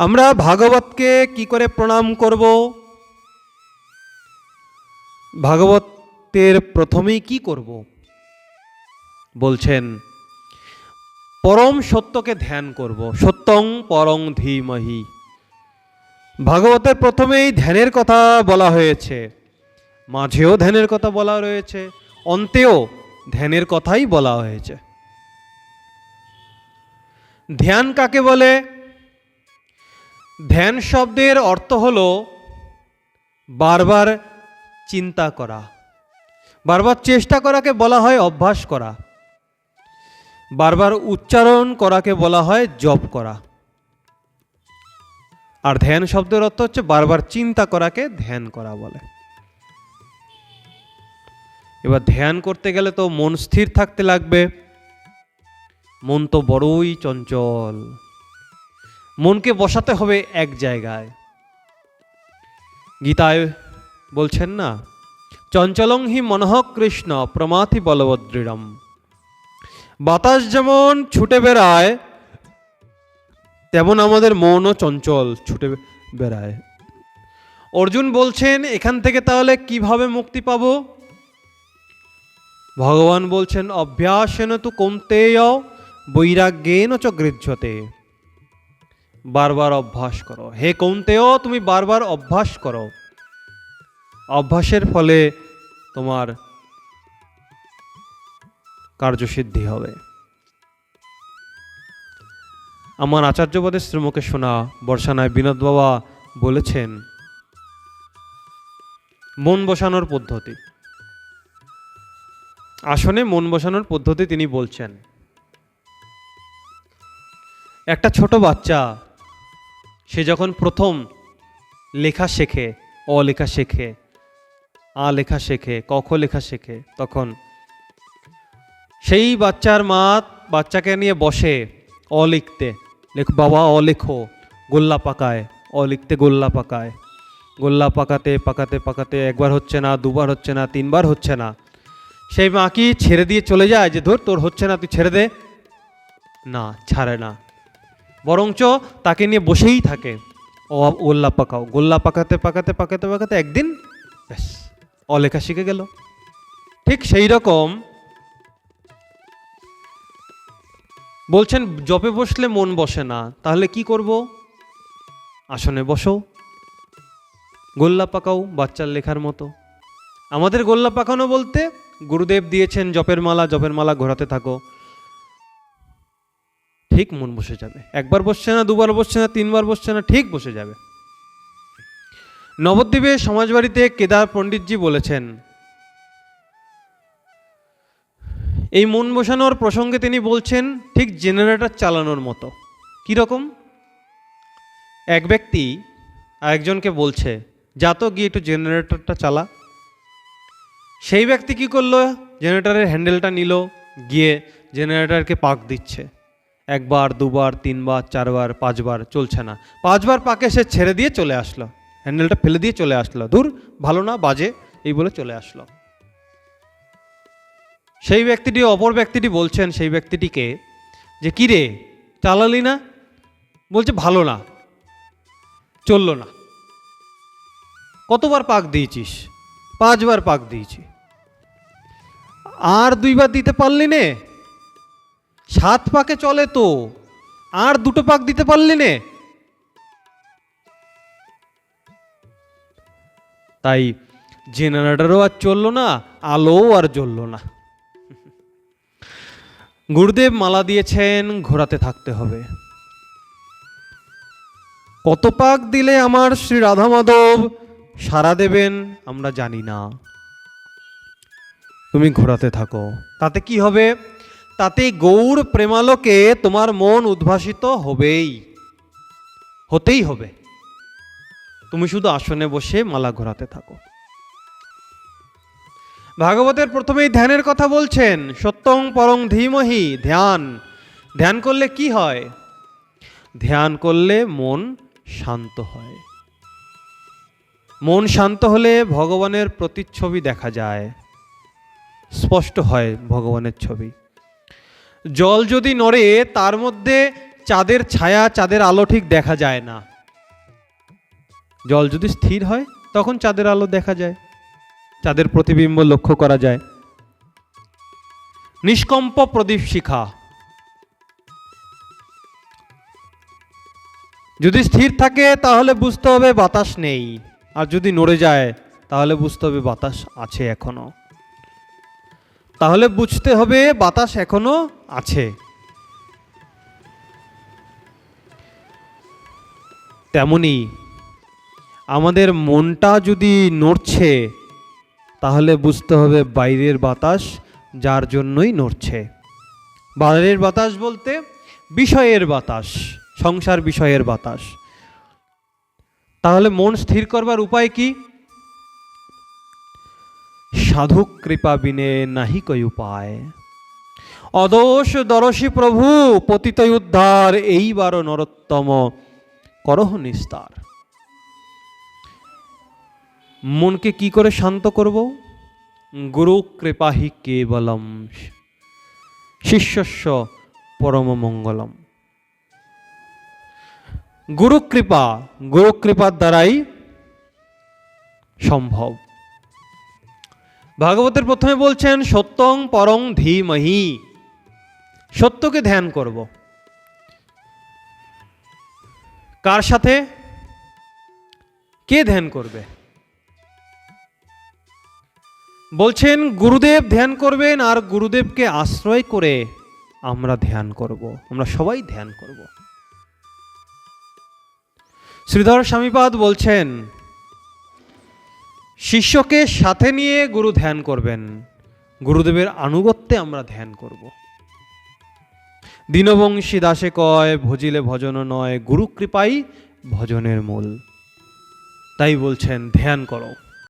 আমরা ভাগবতকে কি করে প্রণাম করব? ভাগবতের প্রথমেই কি করব? বলছেন, পরম সত্যকে ধ্যান করব, সত্যং পরং ধীমহি। ভাগবতের প্রথমেই ধ্যানের কথা বলা হয়েছে, মাঝেও ধ্যানের কথা বলা রয়েছে, অন্তেও ধ্যানের কথাই বলা হয়েছে। ধ্যান কাকে বলে? ধ্যান শব্দের অর্থ হল বারবার চিন্তা করা। বারবার চেষ্টা করাকে বলা হয় অভ্যাস করা। বারবার উচ্চারণ করাকে বলা হয় জপ করা। আর ধ্যান শব্দের অর্থ হচ্ছে বারবার চিন্তা করাকে ধ্যান করা বলে। এবার ধ্যান করতে গেলে তো মন স্থির থাকতে লাগবে। মন তো বড়ই চঞ্চল। মনকে বসাতে হবে এক জায়গায়। গীতায় বলছেন না, চঞ্চলং হি মনঃ কৃষ্ণ প্রমাথি বলবদৃঢ়ম বাতাস যেমন ছুটে বেড়ায়, তেমন আমাদের মনও চঞ্চল ছুটে বেড়ায়। অর্জুন বলছেন, এখান থেকে তাহলে কীভাবে মুক্তি পাব? ভগবান বলছেন, অভ্যাসেন তু কৌন্তেয় বৈরাগ্যেন চ গৃহ্যতে। বারবার অভ্যাস করো। হে কৌন্তেও তুমি বারবার অভ্যাস করো। অভ্যাসের ফলে তোমার কার্যসিদ্ধি হবে। আমার আচার্যপদের শ্রীমুখে শোনা বর্ষানায় বিনোদ বাবা বলেছেন, মন বসানোর পদ্ধতি। আসনে মন বসানোর পদ্ধতি তিনি বলছেন, একটা ছোট বাচ্চা সে যখন প্রথম লেখা শেখে, অ লেখা শেখে, আ লেখা শেখে কখ লেখা শেখে, তখন সেই বাচ্চার মা বাচ্চাকে নিয়ে বসে অ লিখতে। লেখ, বাবা, অ লেখো, গোল্লা পাকায়, অ লিখতে গোল্লা পাকায়। গোল্লা পাকাতে পাকাতে পাকাতে একবার হচ্ছে না, দুবার হচ্ছে না, তিনবার হচ্ছে না। সেই মা কি ছেড়ে দিয়ে চলে যায় যে, ধর, তোর হচ্ছে না, তুই ছেড়ে দে। না, ছাড়ে না। বরঞ্চ তাকে নিয়ে বসেই থাকে। গোল্লা পাকাও। গোল্লা পাকাতে পাকাতে পাকাতে পাকাতে একদিন ব্যাস, অলেখা শিখে গেল। ঠিক সেই রকম বলছেন, জপে বসলে মন বসে না, তাহলে কি করব? আসনে বসো। গোল্লা পাকাও বাচ্চার লেখার মতো। আমাদের গোল্লা পাকানো বলতে গুরুদেব দিয়েছেন, জপের মালা জপের মালা ঘোরাতে থাকো। ঠিক মন বসে যাবে। একবার বসছে না, দুবার বসছে না, তিনবার বসছে না, ঠিক বসে যাবে। নবদ্বীপে সমাজবাড়িতে কেদার পণ্ডিতজি বলেছেন, এই মন বসানোর প্রসঙ্গে তিনি বলছেন, ঠিক জেনারেটর চালানোর মতো। কীরকম? এক ব্যক্তি আরেকজনকে বলছে, যা তো গিয়ে একটু জেনারেটরটা চালা। সেই ব্যক্তি কি করল? জেনারেটরের হ্যান্ডেলটা নিল, গিয়ে জেনারেটরকে পাক দিচ্ছে। একবার, দুবার, তিনবার, চারবার, পাঁচবার চলছে না। পাঁচবার পাকে সে ছেড়ে দিয়ে চলে আসলো। হ্যান্ডেলটা ফেলে দিয়ে চলে আসলো। দূর ভালো না, বাজে, এই বলে চলে আসলো। সেই ব্যক্তিটি, অপর ব্যক্তিটি বলছেন, সেই ব্যক্তিটিকে যে, কি রে, চালালি না? বলছে, ভালো না, চলল না। কতবার পাক দিয়েছিস? পাঁচবার পাক দিয়েছি। আর দুইবার দিতে পারলি নে সাত পাকে চলে তো, আর দুটো পাক দিতে পারলি নে। তাই জেনারেটারও আর চলল না, আলোও আর জ্বললো না। গুরুদেব মালা দিয়েছেন, ঘোরাতে থাকতে হবে। কত পাক দিলে আমার শ্রী রাধা মাধব সারা দেবেন, আমরা জানি না। তুমি ঘোরাতে থাকো, তাতে কি হবে? তাতে গৌর প্রেমালোকে তোমার মন উদ্ভাসিত হবেই। হতেই হবে। তুমি শুধু আসনে বসে মালা ঘোরাতে থাকো। ভাগবতের প্রথমেই ধ্যানের কথা বলছেন, সত্যং পরং ধীমহি, ধ্যান। ধ্যান করলে কি হয়? ধ্যান করলে মন শান্ত হয়। মন শান্ত হলে ভগবানের প্রতিচ্ছবি দেখা যায়। স্পষ্ট হয় ভগবানের ছবি। জল যদি নড়ে, তার মধ্যে চাঁদের ছায়া, চাঁদের আলো ঠিক দেখা যায় না। জল যদি স্থির হয়, তখন চাঁদের আলো দেখা যায়। চাঁদের প্রতিবিম্ব লক্ষ্য করা যায়। নিষ্কম্প প্রদীপ শিখা। যদি স্থির থাকে, তাহলে বুঝতে হবে বাতাস নেই। আর যদি নড়ে যায়, তাহলে বুঝতে হবে বাতাস আছে এখনও। তাহলে বুঝতে হবে বাতাস এখনও আছে। তেমনি আমাদের মনটা যদি নড়ছে, তাহলে বুঝতে হবে বাইরের বাতাস যার জন্যই নড়ছে। বাইরের বাতাস বলতে বিষয়ের বাতাস, সংসার বিষয়ের বাতাস। তাহলে মন স্থির করবার উপায় কি? সাধু কৃপা বিনে নাহি কই উপায়। অদোষ দরশী প্রভু, পতিত উদ্ধার, এইবার নরোত্তম, করহ নিস্তার। মনকে কি করে শান্ত করব? গুরু কৃপাহি কেবলম শিষ্যস্য পরম মঙ্গলম। গুরু কৃপা, গুরু কৃপার দ্বারাই সম্ভব। ভাগবতের প্রথমে বলছেন, সত্যং পরং ধীমহি। সত্যকে ধ্যান করব। কার সাথে? কে ধ্যান করবে? বলছেন, গুরুদেব ধ্যান করবেন আর গুরুদেবকে আশ্রয় করে আমরা ধ্যান করব। আমরা সবাই ধ্যান করব। শ্রীধর স্বামীপাদ বলছেন শিষ্যকে সাথে নিয়ে গুরু ধ্যান করবেন। গুরুদেবের আনুগত্যে আমরা ধ্যান করব। দীনবংশী দাসে কয়, ভজিলে ভজন নয়, গুরু কৃপাই ভজনের মূল। তাই বলছেন, ধ্যান করো।